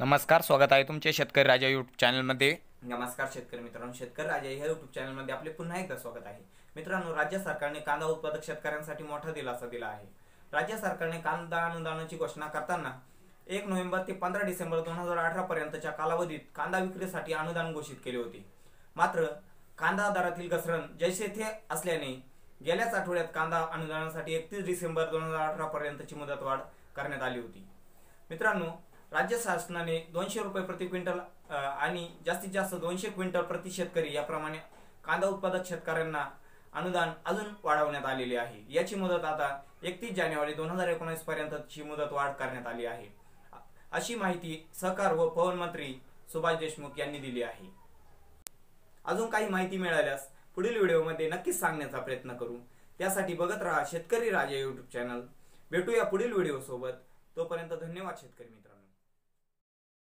नमस्कार स्वागत आहे तुमचे शेतकरी राजा यूट्यूब चॅनलमध्ये नमस्कार शेतकरी मित्रांनो शेतकरी राजा ह्या युट्यूब चॅनलमध्ये आपले पुन्हा एकदा स्वागत आहे. मित्रांनो राज्य सरकारने कांदा उत्पादक शेतकऱ्यांसाठी मोठा दिलासा दिला आहे. राज्य सरकारने कांदा अनुदानाची घोषणा करताना एक नोव्हेंबर ते पंधरा डिसेंबर दोन हजार अठरा पर्यंतच्या कालावधीत कांदा विक्रीसाठी अनुदान घोषित केले होते. मात्र कांदा दरातील घसरण जैसे थे असल्याने गेल्याच आठवड्यात कांदा अनुदानासाठी एकतीस डिसेंबर दोन हजार अठरा पर्यंतची मुदतवाढ करण्यात आली होती. मित्रांनो राज्य शासनाने दोनशे रुपये प्रति क्विंटल आणि जास्तीत जास्त दोनशे क्विंटल प्रति शेतकरी याप्रमाणे कांदा उत्पादक शेतकऱ्यांना अनुदान अजून वाढवण्यात आलेले आहे. याची मुदत आता एकतीस जानेवारी दोन हजार एकोणीस पर्यंतची मुदत वाढ करण्यात आली आहे. अशी माहिती सहकार व पवन मंत्री सुभाष देशमुख यांनी दिली आहे. अजून काही माहिती मिळाल्यास पुढील व्हिडिओमध्ये नक्कीच सांगण्याचा प्रयत्न करू. त्यासाठी बघत राहा शेतकरी राजा यूट्यूब चॅनल भेटूया पुढील व्हिडिओ सोबत तोपर्यंत धन्यवाद शेतकरी मित्रांनो.